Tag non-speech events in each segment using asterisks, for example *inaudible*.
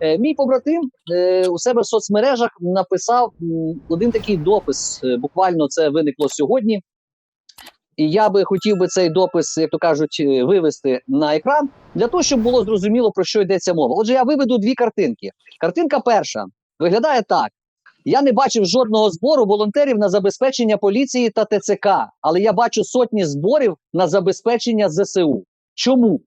Е, Мій побратим е, у себе в соцмережах написав один такий допис. е, Буквально це виникло сьогодні. І я би хотів би цей допис, як то кажуть, вивести на екран для того, щоб було зрозуміло про що йдеться мова. Отже, я виведу дві картинки. Картинка перша виглядає так: я не бачив жодного збору волонтерів на забезпечення поліції та ТЦК, але я бачу сотні зборів на забезпечення ЗСУ. Чому?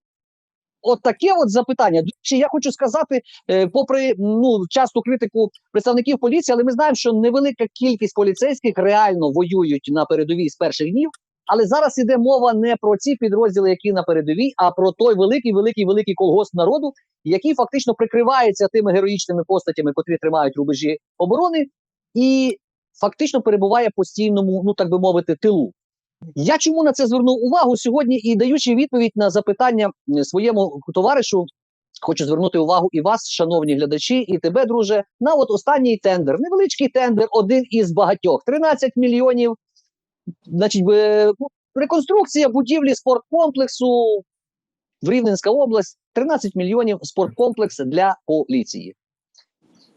От таке от запитання. Речі, я хочу сказати, е, попри ну часту критику представників поліції, але ми знаємо, що невелика кількість поліцейських реально воюють на передовій з перших днів. Але зараз іде мова не про ці підрозділи, які на передовій, а про той великий, великий, великий колгосп народу, який фактично прикривається тими героїчними постатями, котрі тримають рубежі оборони, і фактично перебуває постійному, ну так би мовити, тилу. Я чому на це звернув увагу сьогодні і даючи відповідь на запитання своєму товаришу, хочу звернути увагу і вас, шановні глядачі, і тебе, друже, на от останній тендер, невеличкий тендер, один із багатьох, 13 мільйонів. Значить, ну, реконструкція будівлі спорткомплексу в Рівненська область, 13 мільйонів спорткомплекс для поліції.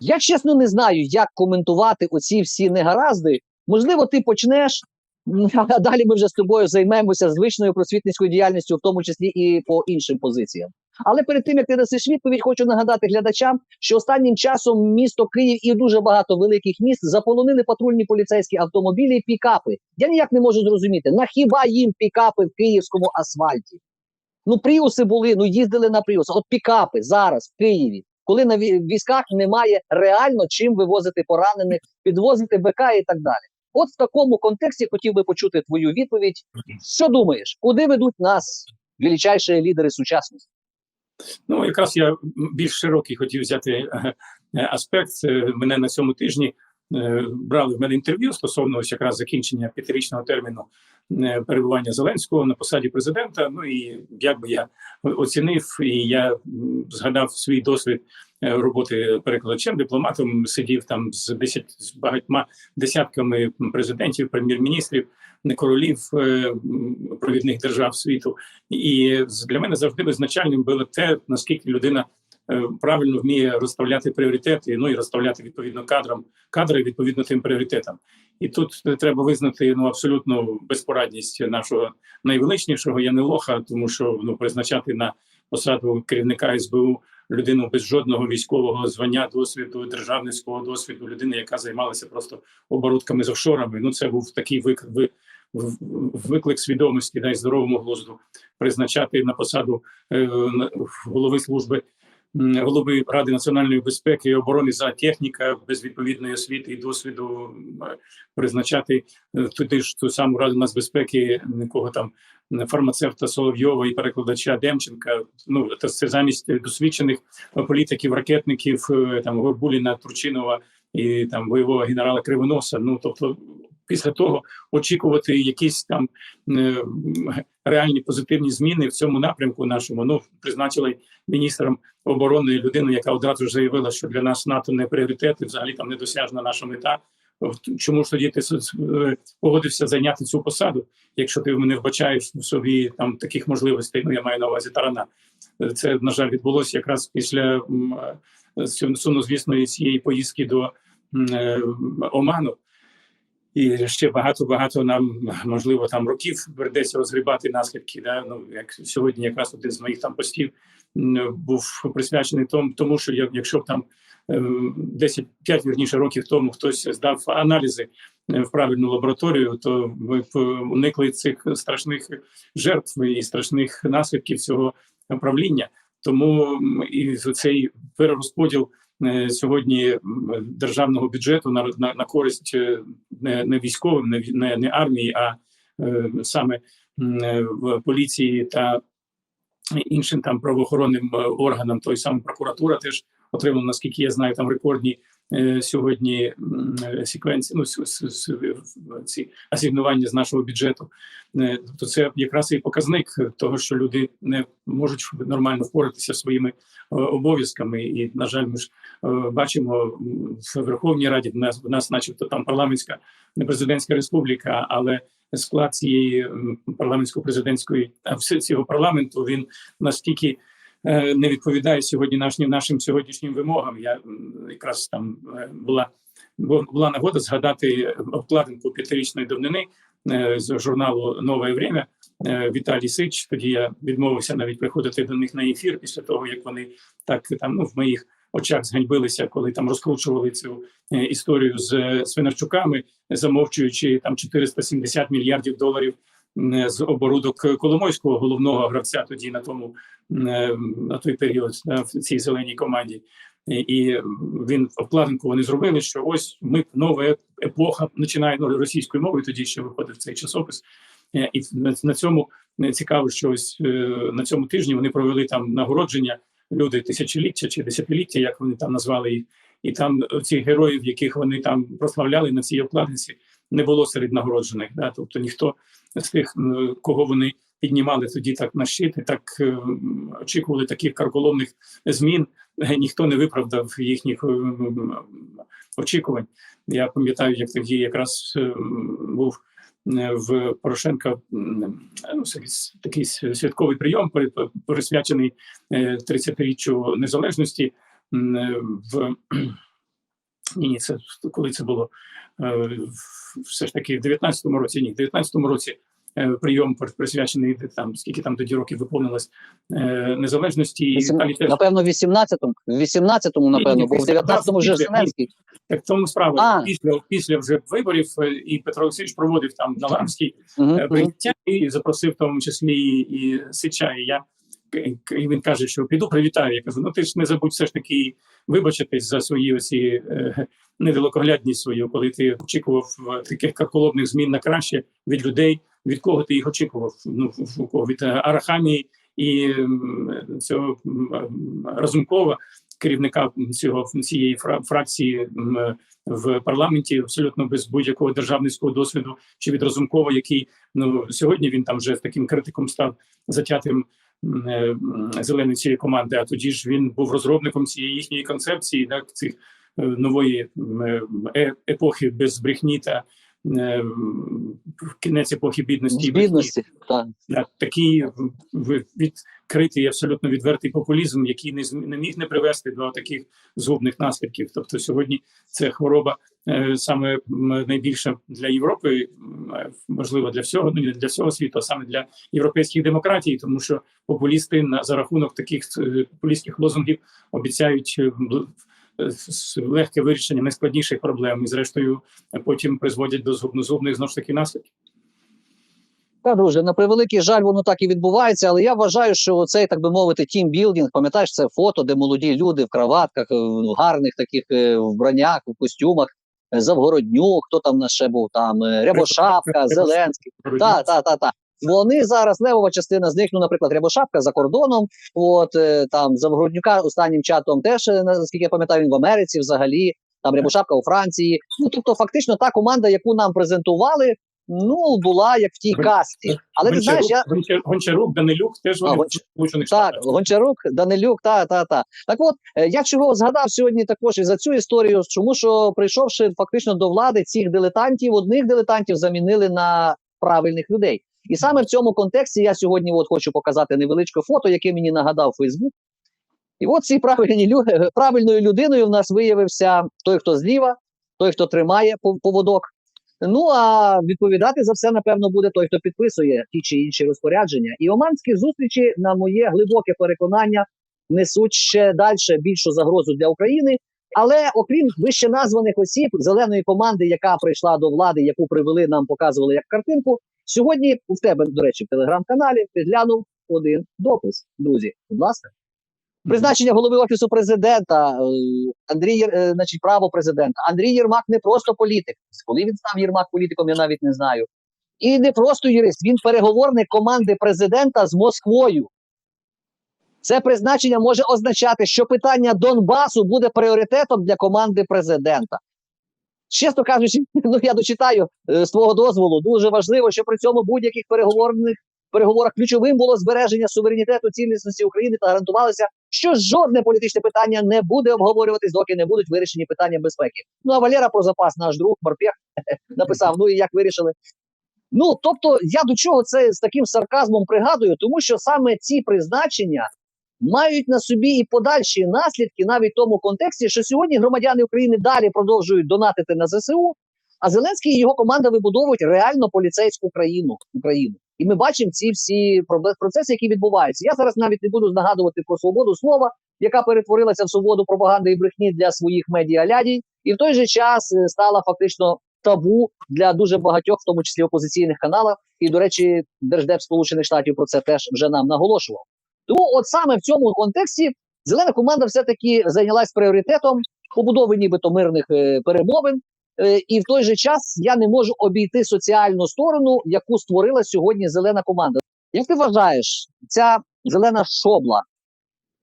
Я чесно не знаю, як коментувати оці всі негаразди. Можливо, ти почнеш, *laughs* а далі ми вже з тобою займемося звичною просвітницькою діяльністю, в тому числі і по іншим позиціям. Але перед тим як ти дасиш відповідь, хочу нагадати глядачам, що останнім часом місто Київ і дуже багато великих міст заполонили патрульні поліцейські автомобілі і пікапи. Я ніяк не можу зрозуміти, на хіба їм пікапи в київському асфальті? Ну, пріуси були, ну їздили на пріусах. От пікапи зараз в Києві, коли на військах немає реально чим вивозити поранених, підвозити БК і так далі. От в такому контексті хотів би почути твою відповідь. Що думаєш, куди ведуть нас величайші лідери сучасності? Ну, якраз я більш широкий хотів взяти е, е, аспект. Мене на цьому тижні е, брали в мене інтерв'ю стосовно ось якраз закінчення п'ятирічного терміну перебування Зеленського на посаді президента. Ну і як би я оцінив, і я згадав свій досвід е, роботи перекладачем, дипломатом, сидів там з десять з багатьма десятками президентів, прем'єр-міністрів, королів е, провідних держав світу. І для мене завжди визначальним було те, наскільки людина е, правильно вміє розставляти пріоритети, ну і розставляти відповідно кадрам кадри відповідно тим пріоритетам. І тут е, треба визнати ну абсолютну безпорадність нашого найвеличнішого Янилоха, тому що ну призначати на посаду керівника СБУ людину без жодного військового звання, досвіду, державницького досвіду, людини, яка займалася просто оборудками з офшорами. Ну це був такий вик, виклик свідомості да, і здоровому глузду призначати на посаду е, голови служби голови Ради національної безпеки і оборони за техніка без відповідної освіти і досвіду призначати е, туди ж ту саму раду нацбезпеки, кого там фармацевта Соловйова і перекладача Демченка. Ну це замість досвідчених політиків, ракетників е, там Горбуліна, Турчинова і там бойового генерала Кривоноса. Ну тобто, після того очікувати якісь там е, реальні позитивні зміни в цьому напрямку нашому. Ну призначили міністром оборони людину, яка одразу заявила, що для нас НАТО не пріоритет, і взагалі там недосяжна наша мета. Чому ж тоді ти е, погодився зайняти цю посаду, якщо ти не вбачаєш в собі там таких можливостей? Ну я маю на увазі тарана. Це на жаль відбулося якраз після е, сумнозвісної цієї поїздки до Оману. І ще багато багато нам можливо там років придеться розгрібати наслідки. Да? Ну як сьогодні, якраз один з моїх там постів був присвячений тому, тому що якщо б там е, 10 5 вірніше років тому хтось здав аналізи е, в правильну лабораторію, то ми б уникли цих страшних жертв і страшних наслідків цього правління. Тому і цей перерозподіл е, сьогодні державного бюджету на, на, на користь е, не, не військовим, не, не, не армії, а е, саме е, в поліції та іншим там правоохоронним е, органам, той самий прокуратура теж отримала, наскільки я знаю, там рекордні сьогодні е, секвенції, ну ці асигнування з нашого бюджету. Е, Тобто, це якраз і показник того, що люди не можуть нормально впоратися своїми е, обов'язками. І, на жаль, ми ж бачимо в Верховній Раді в нас, в нас, начебто, там парламентська не президентська республіка, але склад цієї парламентсько-президентської цього парламенту він настільки не відповідає сьогодні нашим нашим сьогоднішнім вимогам. Я якраз там е, була була нагода згадати обкладинку п'ятирічної давнини е, з журналу Нове время е, Віталій Сич. Тоді я відмовився навіть приходити до них на ефір після того, як вони так там ну в моїх очах зганьбилися, коли там розкручували цю е, історію з е, Свинарчуками, замовчуючи там 470 мільярдів доларів з оборудок Коломойського головного гравця тоді на тому е, на той період да, в цій зеленій команді. І, він обкладинку вони зробили, що ось ми нова епоха починає ну, російською мовою. Тоді ще виходив цей часопис. Е, І на, цьому е, цікаво, що ось е, на цьому тижні вони провели там нагородження люди тисячоліття чи десятиліття, як вони там назвали їх, і там цих героїв, яких вони там прославляли на цій обкладинці, не було серед нагороджених. Да? Тобто ніхто з тих, кого вони піднімали тоді так на щит, так е, очікували таких карколомних змін. е, Ніхто не виправдав їхніх е, очікувань. Я пам'ятаю, як тоді якраз був в Порошенка ну, такий святковий прийом, при- присвячений е, 30-річчю незалежності. В *clears throat* ні, ні, це коли це було все ж таки в 19-му році. Ні, в 19-му році е, прийом присвячений там скільки там тоді років виповнилось е, незалежності. І Вісім- Віталій теж Напевно, в 18-му, в 18-му, напевно, ні, бо в після- 19-му вже Зеленський. так в тому справа А. після після вже виборів е, і Петро Олексійович проводив там на Лаврській Мгм, е, мгм. і запросив в тому числі і Сича. І я і він каже, що піду привітаю. Я кажу: ну ти ж не забудь все ж таки вибачитись за свої оці е, недалекоглядність свою, коли ти очікував е, таких карколомних змін на краще від людей. Від кого ти їх очікував? Ну в- кого від е, Арахамії і цього Разумкова, керівника цього цієї фра- фракції в парламенті, абсолютно без будь-якого державницького досвіду, чи від Разумкова, який ну сьогодні він там вже таким критиком став затятим е, зеленої цієї команди. А тоді ж він був розробником цієї їхньої концепції, так цих е, нової е, епохи без брехні та е, кінець епохи бідності і бідності. Так. Такий відкритий, абсолютно відвертий популізм, який не не міг не привести до таких згубних наслідків. Тобто, сьогодні це хвороба е, саме найбільша для Європи, е, можливо, для всього, ну не для всього світу, а саме для європейських демократій, тому що популісти на за рахунок таких е, популістських лозунгів обіцяють. Е, Легке вирішення найскладніших проблем, і зрештою потім призводять до згубно-згубних знову ж таки наслідків. Та, друже, на превеликий жаль, воно так і відбувається, але я вважаю, що цей, так би мовити, тімбілдинг, пам'ятаєш, це фото, де молоді люди в краватках, е, в гарних таких е, вбраннях, в костюмах, Завгороднюк, хто там в нас ще був там, Рябошапка, Зеленський. Та, та, та, та. Вони зараз левова частина з них, ну, наприклад, Рябошапка за кордоном. От е, там Завгороднюка останнім чатом теж, е, наскільки я пам'ятаю, він в Америці взагалі. Там Рябошапка у Франції. Ну тобто, фактично, та команда, яку нам презентували, ну була як в тій касті. Але ти знаєш, я Гончарук, Данилюк теж вони Гонч- в так, Гончарук, Данилюк, та, та, та. Так от, е, я чого згадав сьогодні також і за цю історію, тому що прийшовши фактично до влади цих дилетантів, одних дилетантів замінили на правильних людей. І саме в цьому контексті я сьогодні от хочу показати невеличке фото, яке мені нагадав Фейсбук. І от ці правильні люди, правильною людиною в нас виявився той, хто зліва, той, хто тримає пов- поводок. Ну а відповідати за все, напевно, буде той, хто підписує ті чи інші розпорядження. І оманські зустрічі, на моє глибоке переконання, несуть ще далі більшу загрозу для України. Але окрім вище названих осіб зеленої команди, яка прийшла до влади, яку привели нам, показували як картинку. Сьогодні в тебе, до речі, в телеграм-каналі підглянув один допис. Друзі, будь ласка. Призначення голови офісу президента е, Андрій, е, значить, право президента. Андрій Єрмак не просто політик. Коли він став Єрмак політиком, я навіть не знаю. І не просто юрист, він переговорник команди президента з Москвою. Це призначення може означати, що питання Донбасу буде пріоритетом для команди президента. Чесно кажучи, *laughs* ну я дочитаю е, з твого дозволу. Дуже важливо, що при цьому будь-яких переговорних переговорах ключовим було збереження суверенітету цілісності України та гарантувалося, що жодне політичне питання не буде обговорюватись, доки не будуть вирішені питання безпеки. Ну а Валера про запас, наш друг Морпех, *laughs* написав: ну і як вирішили. Ну тобто, я до чого це з таким сарказмом пригадую, тому що саме ці призначення мають на собі і подальші наслідки, навіть в тому контексті, що сьогодні громадяни України далі продовжують донатити на ЗСУ, а Зеленський і його команда вибудовують реально поліцейську країну Україну. І ми бачимо ці всі процеси, які відбуваються. Я зараз навіть не буду нагадувати про свободу слова, яка перетворилася в свободу пропаганди і брехні для своїх медіалядій, і в той же час е, стала фактично табу для дуже багатьох, в тому числі опозиційних каналах. І, до речі, Держдеп Сполучених Штатів про це теж вже нам наголошував. Тому, от саме в цьому контексті, зелена команда все-таки зайнялась пріоритетом побудови нібито мирних е, перемовин. Е, і в той же час я не можу обійти соціальну сторону, яку створила сьогодні зелена команда. Як ти вважаєш, ця зелена шобла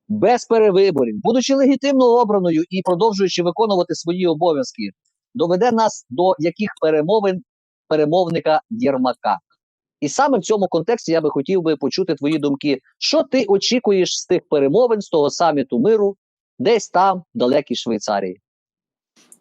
без перевиборів, будучи легітимно обраною і продовжуючи виконувати свої обов'язки, доведе нас до яких перемовин перемовника Єрмака? І саме в цьому контексті я би хотів би почути твої думки. Що ти очікуєш з тих перемовин, з того саміту миру, десь там, в далекій Швейцарії?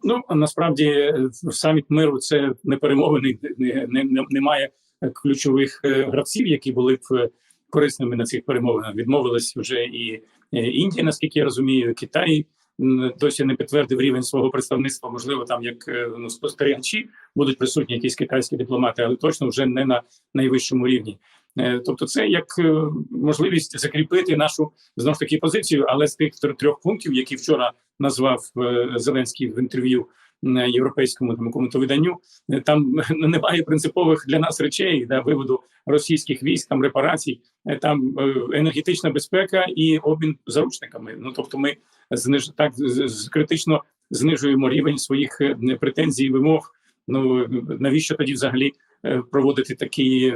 Ну насправді е, саміт миру це не перемовини, не, не, не, немає ключових е, гравців, які були б е, корисними на цих перемовинах. Відмовилась вже і Індія, наскільки я розумію, Китай досі не підтвердив рівень свого представництва. Можливо, там як е, ну, спостерігачі будуть присутні якісь китайські дипломати, але точно вже не на найвищому рівні. Е, Тобто, це як е, можливість закріпити нашу знову ж таки позицію, але з тих тр- трьох пунктів, які вчора назвав Зеленський в інтерв'ю європейському там якомусь виданню, е, там *laughs* немає принципових для нас речей да, виводу російських військ, там репарацій, е, там е, енергетична безпека і обмін заручниками. Ну тобто, ми зниж так з- критично знижуємо рівень своїх е, претензій і вимог. Ну навіщо тоді взагалі е, проводити такий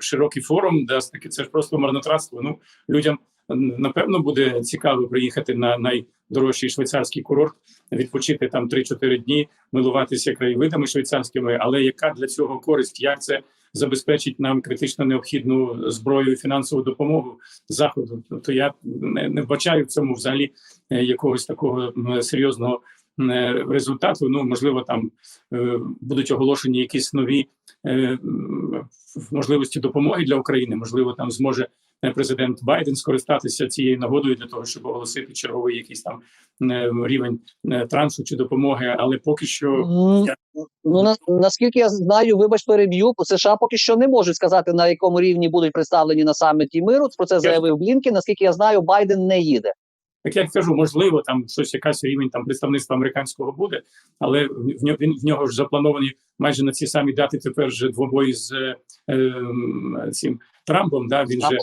широкий форум? Да, таки це ж просто марнотратство. Ну людям напевно буде цікаво приїхати на найдорожчий швейцарський курорт, відпочити там 3-4 дні, милуватися краєвидами швейцарськими. Але яка для цього користь? Як це забезпечить нам критично необхідну зброю і фінансову допомогу заходу? Тобто я не, вбачаю в цьому взагалі е, якогось такого серйозного е, результату. Ну можливо, там е, будуть оголошені якісь нові е, можливості допомоги для України. Можливо, там зможе президент Байден скористатися цією нагодою для того, щоб оголосити черговий якийсь там е, рівень е, трансу чи допомоги. Але поки що М, Ну на, наскільки я знаю, вибач переб'ю, США поки що не можуть сказати на якому рівні будуть представлені на саміті миру. Про це заявив Блінкен. Наскільки я знаю, Байден не їде. Так як кажу, можливо, там щось якась рівень там представництва американського буде, але в нього він в нього ж заплановані майже на ці самі дати тепер вже двобої з е, цим Трампом. Да, він же е,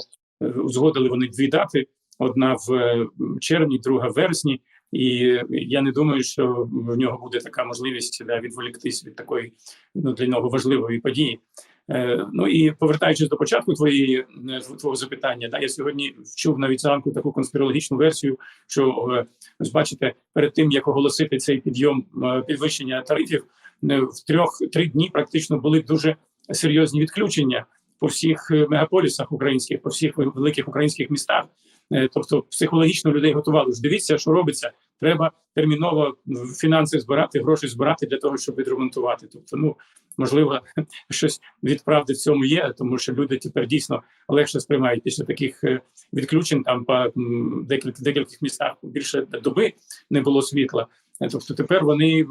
узгодили вони дві дати: одна в е, червні, друга в вересні. І я не думаю, що в нього буде така можливість да, відволіктись від такої ну, для нього важливої події. Е, ну і повертаючись до початку твоєї е, твого запитання, да я сьогодні вчув навіть зранку таку конспірологічну версію, що е, ось бачите, перед тим як оголосити цей підйом підвищення тарифів, в трьох три дні практично були дуже серйозні відключення по всіх е, мегаполісах українських, по всіх великих українських містах. Е, Тобто психологічно людей готували. Ж дивіться, що робиться. Треба терміново фінанси збирати, гроші збирати для того, щоб відремонтувати. Тобто, ну можливо, *laughs* щось від правди в цьому є, тому що люди тепер дійсно легше сприймають після таких е, відключень. Там по декілька декількох містах більше доби не було світла. Тобто тепер вони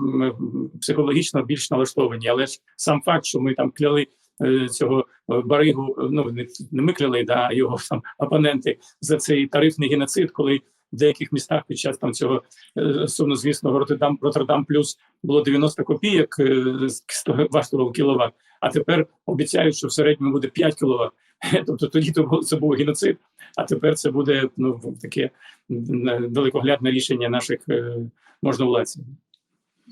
психологічно більш налаштовані. Але ж сам факт, що ми там кляли цього е, баригу, е, ну не, ми кляли, да, його там опоненти за цей тарифний геноцид, коли в деяких містах під час там цього е, сумнозвісного Роттердам Роттердам плюс було 90 копійок е, з 100 вартував кіловат, а тепер обіцяють, що в середньому буде 5 кіловат. *laughs* Тобто тоді це був геноцид, а тепер це буде ну таке далекоглядне рішення наших е, можновладців.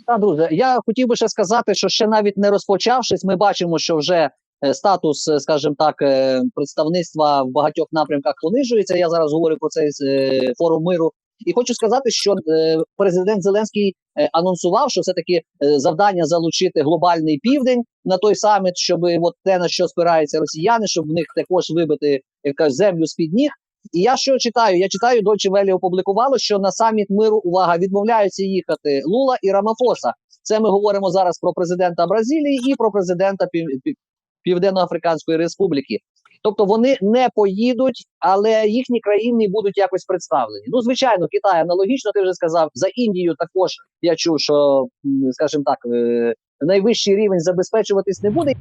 Та друже, я хотів би ще сказати, що ще навіть не розпочавшись, ми бачимо, що вже е, статус, е, скажімо так, е, представництва в багатьох напрямках понижується. Я зараз говорю про цей е, форум миру. І хочу сказати, що е, президент Зеленський е, анонсував, що все таки е, завдання залучити глобальний південь на той саміт, щоб от те на що спираються росіяни, щоб в них також вибити якусь землю з під ніг. І я що читаю? Я читаю Deutsche Welle опублікувало, що на саміт миру увага відмовляються їхати Лула і Рамафоса. Це ми говоримо зараз про президента Бразилії і про президента Пів... Пів- Південно-Африканської Республіки. Тобто вони не поїдуть, але їхні країни будуть якось представлені. Ну, звичайно, Китай аналогічно, ти вже сказав. За Індію також я чув, що скажімо так, е, найвищий рівень забезпечуватись не буде.